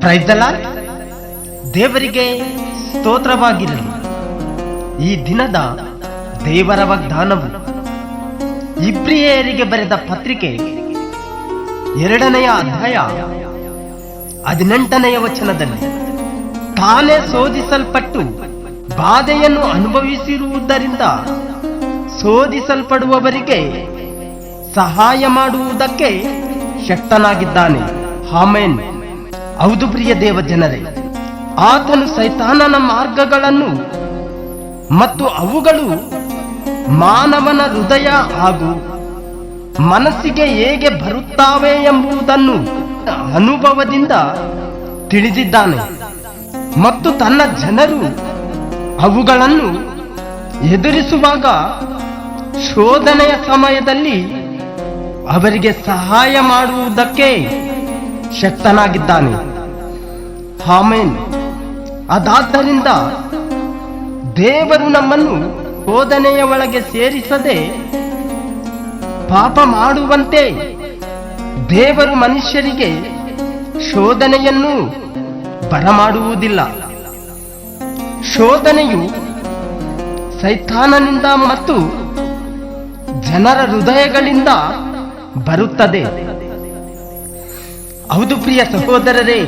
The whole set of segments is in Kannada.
ಪ್ರೈಸಲ ದೇವರಿಗೆ ಸ್ತೋತ್ರವಾಗಿರಲಿ. ಈ ದಿನದ ದೇವರ ವಾಗ್ದಾನವು. ಇಬ್ರಿಯರಿಗೆ ಬರೆದ ಪತ್ರಿಕೆ ಎರಡನೆಯ ಅಧ್ಯಾಯ ಹದಿನೆಂಟನೆಯ ವಚನದಲ್ಲಿ, ತಾನೇ ಶೋಧಿಸಲ್ಪಟ್ಟು ಬಾಧೆಯನ್ನು ಅನುಭವಿಸಿರುವುದರಿಂದ ಶೋಧಿಸಲ್ಪಡುವವರಿಗೆ ಸಹಾಯ ಮಾಡುವುದಕ್ಕೆ ಶಕ್ತನಾಗಿದ್ದಾನೆ. ಹಾಮೇನ್ ಹೌದು ಪ್ರಿಯ ದೇವ ಜನರೇ ಆತನು ಸೈತಾನನ ಮಾರ್ಗಗಳನ್ನು ಮತ್ತು ಅವುಗಳು ಮಾನವನ ಹೃದಯ ಹಾಗೂ ಮನಸ್ಸಿಗೆ ಹೇಗೆ ಬರುತ್ತಾವೆ ಎಂಬುದನ್ನು ಅನುಭವದಿಂದ ತಿಳಿದಿದ್ದಾನೆ. ಮತ್ತು ತನ್ನ ಜನರು ಅವುಗಳನ್ನು ಎದುರಿಸುವಾಗ ಶೋಧನೆಯ ಸಮಯದಲ್ಲಿ ಅವರಿಗೆ ಸಹಾಯ ಮಾಡುವುದಕ್ಕೆ ಶಕ್ತನಾಗಿದ್ದಾನೆ. ಆಮೇನ್. ಅದಾದ್ದರಿಂದ ದೇವರು ನಮ್ಮನ್ನು ಶೋಧನೆಯ ಒಳಗೆ ಸೇರಿಸದೆ ಪಾಪ ಮಾಡುವಂತೆ ದೇವರು ಮನುಷ್ಯರಿಗೆ ಶೋಧನೆಯನ್ನು ಬರಮಾಡುವುದಿಲ್ಲ. ಶೋಧನೆಯು ಸೈತಾನನಿಂದ ಮತ್ತು ಜನರ ಹೃದಯಗಳಿಂದ ಬರುತ್ತದೆ. ಹೌದು ಪ್ರಿಯ ಸಹೋದರರೇ,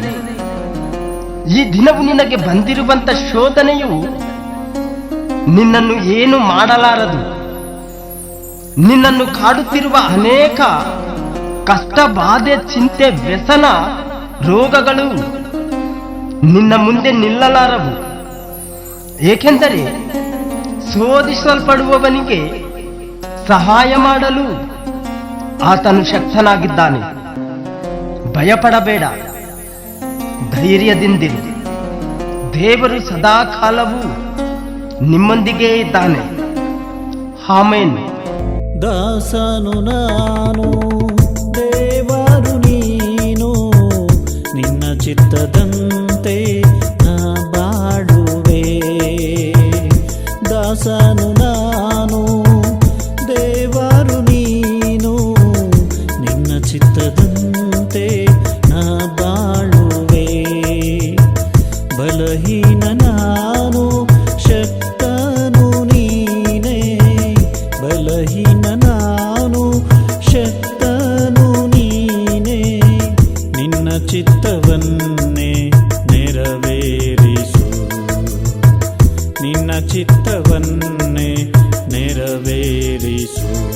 ಈ ದಿನವು ನಿನಗೆ ಬಂದಿರುವಂತ ಶೋಧನೆಯು ನಿನ್ನನ್ನು ಏನು ಮಾಡಲಾರದು? ನಿನ್ನನ್ನು ಕಾಡುತ್ತಿರುವ ಅನೇಕ ಕಷ್ಟ ಬಾಧೆ ಚಿಂತೆ, ವ್ಯಸನ, ರೋಗಗಳು ನಿನ್ನ ಮುಂದೆ ನಿಲ್ಲಲಾರವು. ಏಕೆಂದರೆ, ಶೋಧಿಸಲ್ಪಡುವವನಿಗೆ ಸಹಾಯ ಮಾಡಲು ಆತನು ಶಕ್ತನಾಗಿದ್ದಾನೆ. ಭಯಪಡಬೇಡ. ಧೈರ್ಯದಿಂದಿರು. ದೇವರು ಸದಾ ಕಾಲವೂ ನಿಮ್ಮೊಂದಿಗೆ ಇದ್ದಾನೆ. ಹಾಮೇನ್ ದಾಸನು ನಾನು ನಾ ಬಾಳುವೆ. ಬಲಹೀನ ಶಕ್ತನು ನೀನೆ. ಬಲಹೀನ ಶಕ್ತನು ನೀನೆ. ನಿನ್ನ ಚಿತ್ತವನ್ನೇ ನೆರವೇರಿಸು. ನಿನ್ನ ಚಿತ್ತವನ್ನೇ ನೆರವೇರಿಸು.